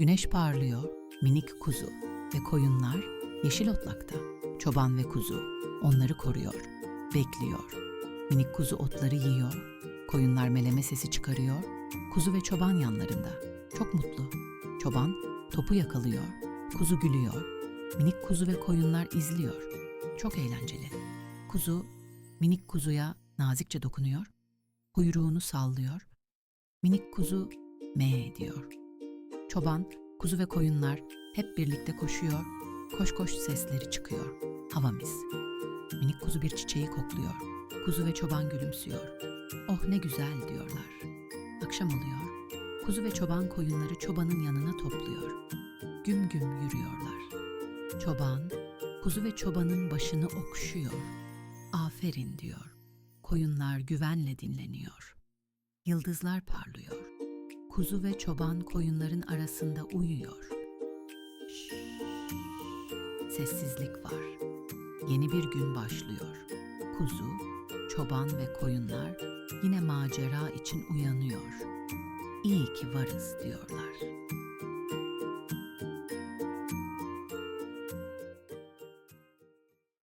Güneş parlıyor, minik kuzu ve koyunlar yeşil otlakta. Çoban ve kuzu onları koruyor, bekliyor. Minik kuzu otları yiyor, koyunlar meleme sesi çıkarıyor. Kuzu ve çoban yanlarında. Çok mutlu. Çoban topu yakalıyor, kuzu gülüyor. Minik kuzu ve koyunlar izliyor. Çok eğlenceli. Kuzu minik kuzuya nazikçe dokunuyor, kuyruğunu sallıyor. Minik kuzu me diyor. Çoban, kuzu ve koyunlar hep birlikte koşuyor. Koş koş sesleri çıkıyor. Hava mis. Minik kuzu bir çiçeği kokluyor. Kuzu ve çoban gülümsüyor. Oh ne güzel diyorlar. Akşam oluyor. Kuzu ve çoban koyunları çobanın yanına topluyor. Güm güm yürüyorlar. Çoban, kuzu ve çobanın başını okşuyor. Aferin diyor. Koyunlar güvenle dinleniyor. Yıldızlar parlıyor. Kuzu ve çoban koyunların arasında uyuyor. Sessizlik var. Yeni bir gün başlıyor. Kuzu, çoban ve koyunlar yine macera için uyanıyor. İyi ki varız diyorlar.